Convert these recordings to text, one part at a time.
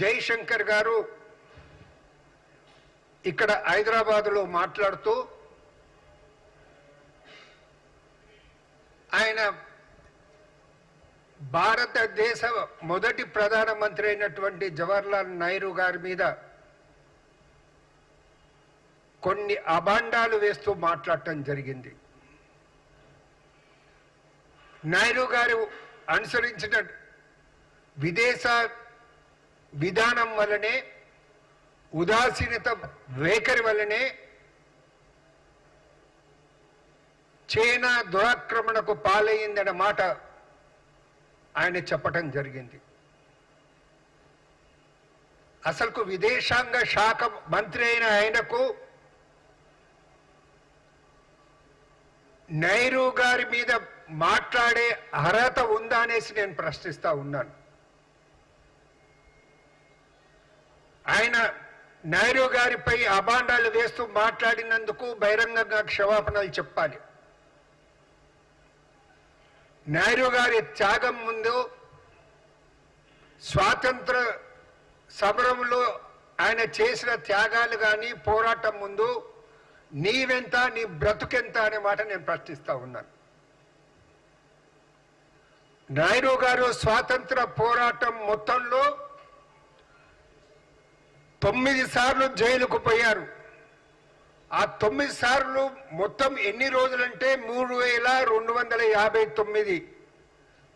జైశంకర్ గారు ఇక్కడ హైదరాబాదులో మాట్లాడుతూ ఆయన భారతదేశ మొదటి ప్రధానమంత్రి అయినటువంటి జవహర్లాల్ నెహ్రూ గారి మీద కొన్ని అభాండాలు వేస్తూ మాట్లాడటం జరిగింది. నెహ్రూ గారు అనుసరించిన విదేశ విధానం వల్లనే ఉదాసీనత వైఖరి వల్లనే చైనా దురాక్రమణకు పాలయ్యిందన్న మాట ఆయన చెప్పటం జరిగింది. అసలుకు విదేశాంగ శాఖ మంత్రి అయిన ఆయనకు నెహ్రూ గారి మీద మాట్లాడే అర్హత ఉందా అనేసి నేను ప్రశ్నిస్తా ఉన్నాను. ఆయన నెహ్రూ గారిపై అభాండాలు వేస్తూ మాట్లాడినందుకు బహిరంగంగా క్షమాపణలు చెప్పాలి. నెహ్రూ గారి త్యాగం ముందు స్వాతంత్ర సమరంలో ఆయన చేసిన త్యాగాలు కానీ పోరాటం ముందు నీవెంత నీ బ్రతుకెంత అనే మాట నేను ప్రశ్నిస్తా ఉన్నాను. నాయుడు గారు స్వాతంత్ర పోరాటం మొత్తంలో తొమ్మిది సార్లు జైలుకు పోయారు. ఆ తొమ్మిది సార్లు మొత్తం ఎన్ని రోజులంటే మూడు వేల రెండు వందల యాభై తొమ్మిది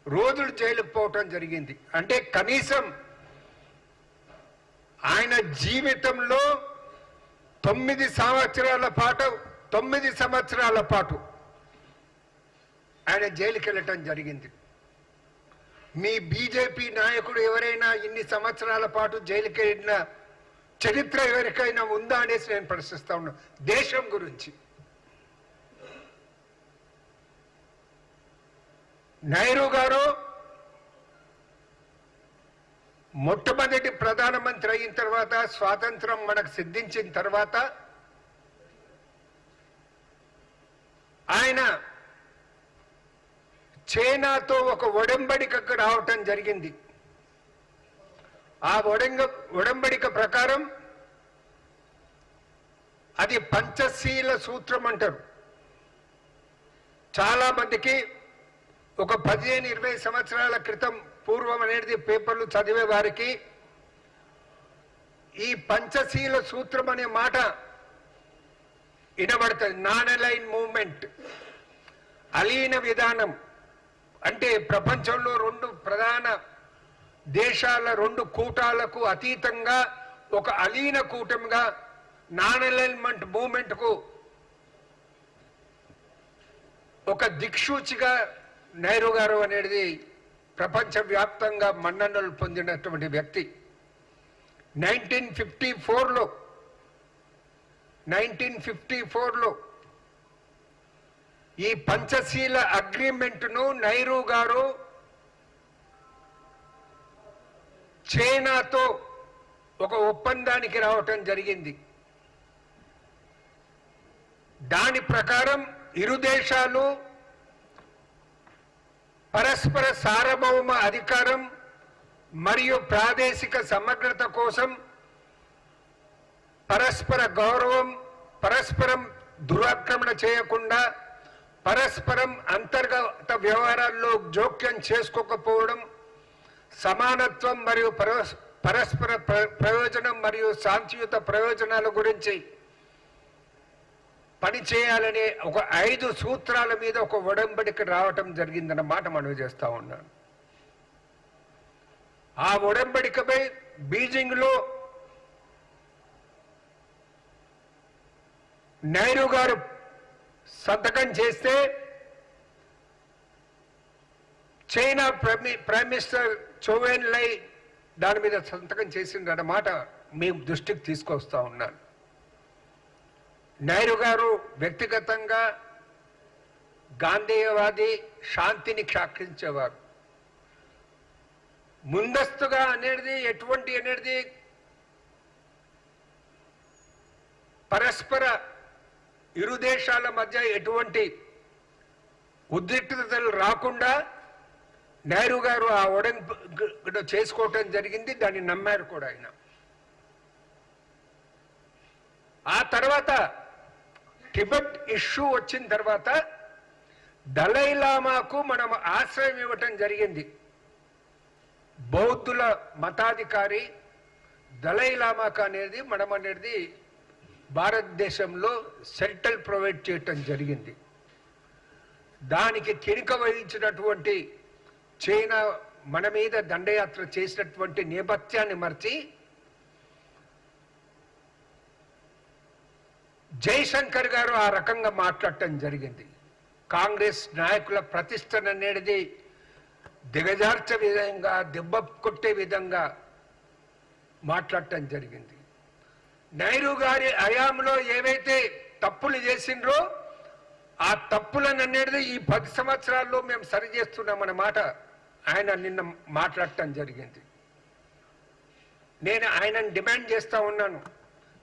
రోజులు జైలుకు పోవటం జరిగింది. అంటే కనీసం ఆయన జీవితంలో తొమ్మిది సంవత్సరాల పాటు తొమ్మిది సంవత్సరాల పాటు ఆయన జైలుకి వెళ్ళటం జరిగింది. మీ బీజేపీ నాయకుడు ఎవరైనా ఇన్ని సంవత్సరాల పాటు జైలుకి వెళ్ళిన చరిత్ర ఎవరికైనా ఉందా అనేసి నేను ప్రశ్నిస్తా ఉన్నా. దేశం గురించి. నెహ్రూ గారు మొట్టమొదటి ప్రధానమంత్రి అయిన తర్వాత స్వాతంత్రం మనకు సిద్ధించిన తర్వాత ఆయన చైనాతో ఒక ఒడంబడికకు రావటం జరిగింది. ఆ ఒడంగ ఒడంబడిక ప్రకారం అది పంచశీల సూత్రం అంటారు. చాలా మందికి ఒక పదిహేను ఇరవై సంవత్సరాల క్రితం పూర్వం అనేది పేపర్లు చదివే వారికి ఈ పంచశీల సూత్రం అనే మాట వినబడుతుంది. నాన్ అలైన్ మూమెంట్ అలీన విధానం అంటే ప్రపంచంలో రెండు ప్రధాన దేశాల రెండు కూటాలకు అతీతంగా ఒక అలీన కూటమిగా నాన్ అలైన్మెంట్ మూమెంట్కు ఒక దిక్సూచిగా నెహ్రూ గారు అనేది ప్రపంచవ్యాప్తంగా మన్ననలు పొందినటువంటి వ్యక్తి. నైన్టీన్ ఫిఫ్టీ ఫోర్లో నైన్టీన్ ఫిఫ్టీ ఫోర్లో ఈ పంచశీల అగ్రిమెంట్ను నెహ్రూ గారు చైనాతో ఒక ఒప్పందానికి రావటం జరిగింది. దాని ప్రకారం ఇరు దేశాలు పరస్పర సార్వభౌమ అధికారం మరియు ప్రాదేశిక సమగ్రత కోసం పరస్పర గౌరవం పరస్పరం దురాక్రమణ చేయకుండా పరస్పరం అంతర్గత వ్యవహారాల్లో జోక్యం చేసుకోకపోవడం సమానత్వం మరియు పరస్- పరస్పర ప్ర- ప్రయోజనం మరియు శాంతియుత ప్రయోజనాల గురించి పనిచేయాలనే ఒక ఐదు సూత్రాల మీద ఒక ఒడంబడికి రావటం జరిగిందన్న మాట మనవి చేస్తూ ఉన్నాను ఆ ఒడంబడికపై బీజింగ్లో నెహ్రూ గారు సంతకం చేస్తే China prime prime minister Chou En Lai దాని మీద సంతకం చేసిందన్నమాట మేము దృష్టికి తీసుకొస్తా ఉన్నాను నెహ్రూ గారు వ్యక్తిగతంగా గాంధీయవాది శాంతిని శాఖించేవారు ముందస్తుగా అనేది ఎటువంటి అనేది పరస్పర ఇరు దేశాల మధ్య ఎటువంటి ఉద్రిక్తతలు రాకుండా నెహ్రూ గారు ఆ ఒడంపు చేసుకోవటం జరిగింది దాన్ని నమ్మారు కూడా ఆయన. ఆ తర్వాత టిబెట్ ఇష్యూ వచ్చిన తర్వాత దలైలామాకు మనం ఆశ్రయం ఇవ్వటం జరిగింది. బౌద్ధుల మతాధికారి దలైలామాకు అనేది మనం అనేది భారతదేశంలో సెంట్రల్ ప్రొవైడ్ చేయటం జరిగింది. దానికి కినిక వహించినటువంటి చైనా మన మీద దండయాత్ర చేసినటువంటి నేపథ్యాన్ని మర్చి జైశంకర్ గారు ఆ రకంగా మాట్లాడటం జరిగింది. కాంగ్రెస్ నాయకుల ప్రతిష్టన అనేది దిగజార్చే విధంగా దెబ్బ కొట్టే విధంగా మాట్లాడటం జరిగింది. నెహ్రూ గారి హయాంలో ఏవైతే తప్పులు చేసిండ్రో ఆ తప్పులను అనేది ఈ పది సంవత్సరాల్లో మేము సరిచేస్తున్నామన్నమాట ఆయన నిన్న మాట్లాడటం జరిగింది. నేను ఆయనను డిమాండ్ చేస్తూ ఉన్నాను.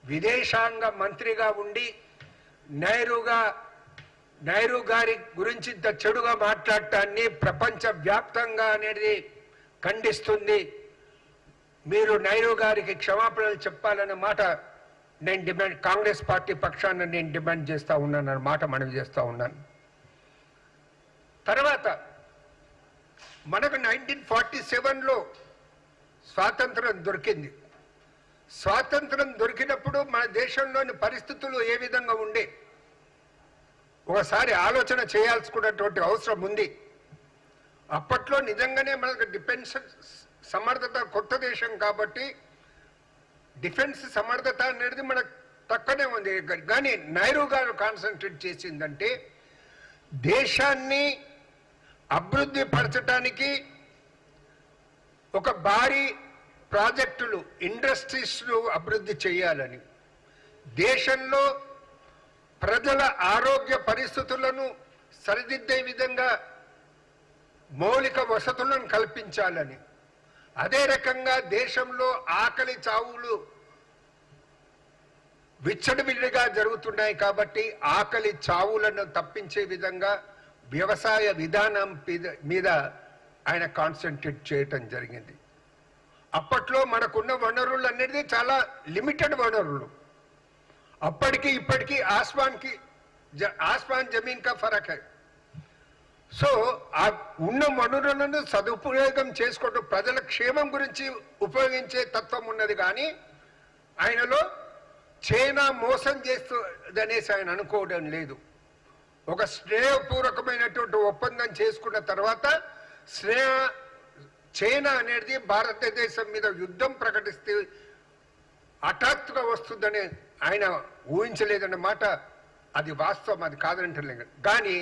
విదేశాంగ మంత్రిగా ఉండి నెహ్రూగా నెహ్రూ గారి గురించి ఇంత చెడుగా మాట్లాడటాన్ని ప్రపంచ వ్యాప్తంగా అనేది ఖండిస్తుంది. మీరు నెహ్రూ గారికి క్షమాపణలు చెప్పాలన్న మాట నేను డిమాండ్ కాంగ్రెస్ పార్టీ పక్షాన నేను డిమాండ్ చేస్తూ ఉన్నాను అన్న మాట మనవి చేస్తూ ఉన్నాను. తర్వాత మనకు నైన్టీన్ ఫార్టీ సెవెన్లో స్వాతంత్రం దొరికింది. స్వాతంత్రం దొరికినప్పుడు మన దేశంలోని పరిస్థితులు ఏ విధంగా ఉండే? ఒకసారి ఆలోచన చేయాల్సుకున్నటువంటి అవసరం ఉంది. అప్పట్లో నిజంగానే మనకు డిఫెన్స్ సమర్థత కొత్త దేశం కాబట్టి డిఫెన్స్ సమర్థత అనేది మనకు తక్కువనే ఉంది. కానీ నెహ్రూ గారు కాన్సన్ట్రేట్ చేసిందంటే దేశాన్ని అభివృద్ధి పరచడానికి ఒక భారీ ప్రాజెక్టులు ఇండస్ట్రీస్ను అభివృద్ధి చేయాలని. దేశంలో ప్రజల ఆరోగ్య పరిస్థితులను సరిదిద్దే విధంగా మౌలిక వసతులను కల్పించాలని. అదే రకంగా దేశంలో ఆకలి చావులు విచ్చడివిడిగా జరుగుతున్నాయి కాబట్టి ఆకలి చావులను తప్పించే విధంగా వ్యవసాయ విధానం మీద- మీద ఆయన కాన్సన్ట్రేట్ చేయటం జరిగింది. అప్పట్లో మనకున్న వనరులు అనేది చాలా లిమిటెడ్ వనరులు. అప్పటికి ఇప్పటికీ ఆస్మాన్కి జ- ఆస్మాన్ జమీన్ కా ఫరక్ సో ఆ ఉన్న వనరులను సదుపయోగం చేసుకోవడం ప్రజల క్షేమం గురించి ఉపయోగించే తత్వం ఉన్నది కానీ ఆయనలో చైనా మోసం చేస్తుందనేసి ఆయన అనుకోవడం లేదు. ఒక స్నేహపూర్వకమైనటువంటి ఒప్పందం చేసుకున్న తర్వాత స్నేహ చైనా అనేది భారతదేశం మీద యుద్ధం ప్రకటిస్తే హఠాత్తుగా వస్తుందని ఆయన ఊహించలేదన్న మాట. అది వాస్తవం అది కాదంటలేదు కానీ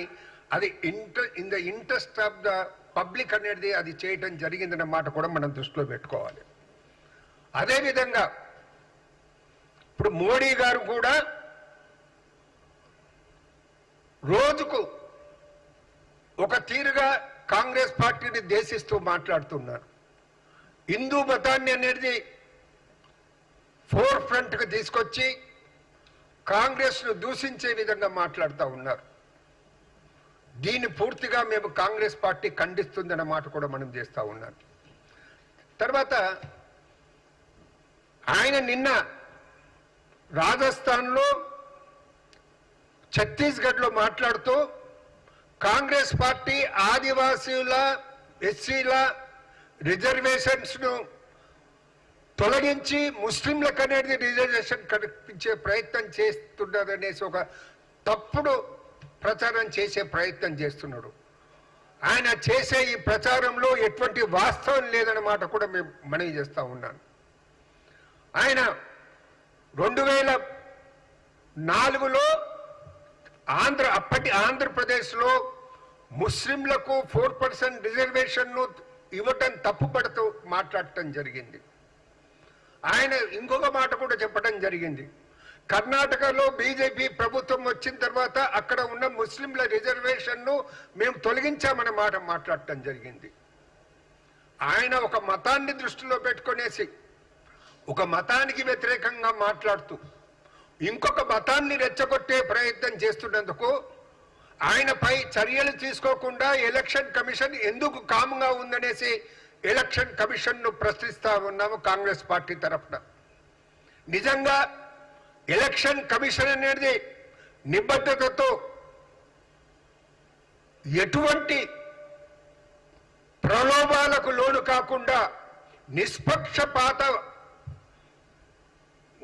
అది inter in the interest of the public అనేది అది చేయటం జరిగిందన్న మాట కూడా మనం దృష్టిలో పెట్టుకోవాలి. అదేవిధంగా ఇప్పుడు మోడీ గారు కూడా రోజుకు ఒక తీరుగా కాంగ్రెస్ పార్టీని దేశిస్తూ మాట్లాడుతున్నారు హిందూ మతాన్ని అనేది ఫోర్ ఫ్రంట్కి తీసుకొచ్చి కాంగ్రెస్ను దూషించే విధంగా మాట్లాడుతూ ఉన్నారు. దీన్ని పూర్తిగా మేము కాంగ్రెస్ పార్టీ ఖండిస్తుందన్న మాట కూడా మనం చేస్తూ ఉన్నాం. తర్వాత ఆయన నిన్న రాజస్థాన్లో ఛత్తీస్గఢ్లో మాట్లాడుతూ కాంగ్రెస్ పార్టీ ఆదివాసీల ఎస్సీల రిజర్వేషన్స్ను తొలగించి ముస్లింలకు అనేది రిజర్వేషన్ కల్పించే ప్రయత్నం చేస్తున్నదనేసి ఒక తప్పుడు ప్రచారం చేసే ప్రయత్నం చేస్తున్నాడు. ఆయన చేసే ఈ ప్రచారంలో ఎటువంటి వాస్తవం లేదన్నమాట కూడా మేము మనవి చేస్తూ ఉన్నాను. ఆయన రెండు వేల నాలుగులో ఆంధ్ర అప్పటి ఆంధ్రప్రదేశ్లో ముస్లింలకు ఫోర్ పర్సెంట్ రిజర్వేషన్ను ఇవ్వటం తప్పుపడుతూ మాట్లాడటం జరిగింది. ఆయన ఇంకొక మాట కూడా చెప్పడం జరిగింది. కర్ణాటకలో బీజేపీ ప్రభుత్వం వచ్చిన తర్వాత అక్కడ ఉన్న ముస్లింల రిజర్వేషన్ను మేము తొలగించామనే మాట మాట్లాడటం జరిగింది. ఆయన ఒక మతాన్ని దృష్టిలో పెట్టుకునేసి ఒక మతానికి వ్యతిరేకంగా మాట్లాడుతూ ఇంకొక మతాన్ని రెచ్చగొట్టే ప్రయత్నం చేస్తున్నందుకు ఆయనపై చర్యలు తీసుకోకుండా ఎలక్షన్ కమిషన్ ఎందుకు కాముగా ఉందనేసి ఎలక్షన్ కమిషన్ను ప్రశ్నిస్తా ఉన్నాము కాంగ్రెస్ పార్టీ తరఫున. నిజంగా ఎలక్షన్ కమిషన్ అనేది నిబద్ధతతో ఎటువంటి ప్రలోభాలకు లోను కాకుండా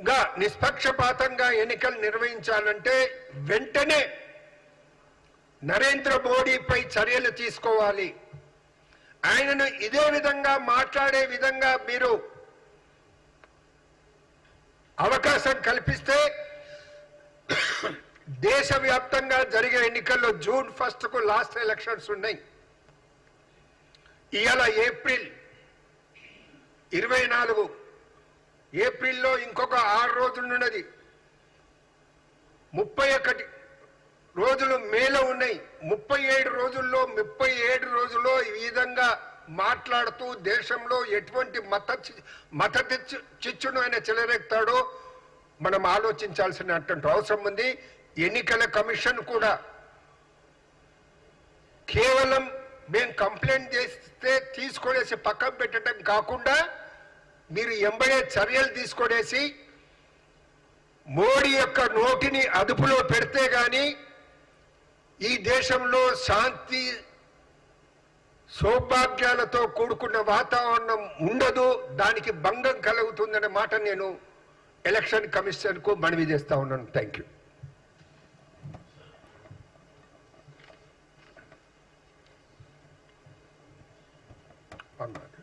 గా నిష్పక్షపాతంగా ఎన్నికలు నిర్వహించాలంటే వెంటనే నరేంద్ర మోడీపై చర్యలు తీసుకోవాలి. ఆయనను ఇదే విధంగా మాట్లాడే విధంగా మీరు అవకాశం కల్పిస్తే దేశవ్యాప్తంగా జరిగే ఎన్నికల్లో జూన్ ఫస్ట్కు లాస్ట్ ఎలక్షన్స్ ఉన్నాయి. ఇవాళ ఏప్రిల్ ఇరవై నాలుగు ఏప్రిల్లో ఇంకొక ఆరు రోజులున్నది. ముప్పై ఒకటి రోజులు మేలో ఉన్నాయి. ముప్పై ఏడు రోజుల్లో ముప్పై ఏడు రోజుల్లో ఈ విధంగా మాట్లాడుతూ దేశంలో ఎటువంటి మత చి- మత చిచ్చును ఆయన చెలరెక్తాడో మనం ఆలోచించాల్సినటువంటి అవసరం ఉంది. ఎన్నికల కమిషన్ కూడా కేవలం మేము కంప్లైంట్ చేస్తే తీసుకొనేసి పక్కన పెట్టడం కాకుండా మీరు ఎంబడే చర్యలు తీసుకొనేసి మోడీ యొక్క నోటిని అదుపులో పెడితే కానీ ఈ దేశంలో శాంతి సౌభాగ్యాలతో కూడుకున్న వాతావరణం ఉండదు దానికి భంగం కలుగుతుందనే మాట నేను ఎలక్షన్ కమిషన్కు మనవి చేస్తా ఉన్నాను. Thank you. అన్నారు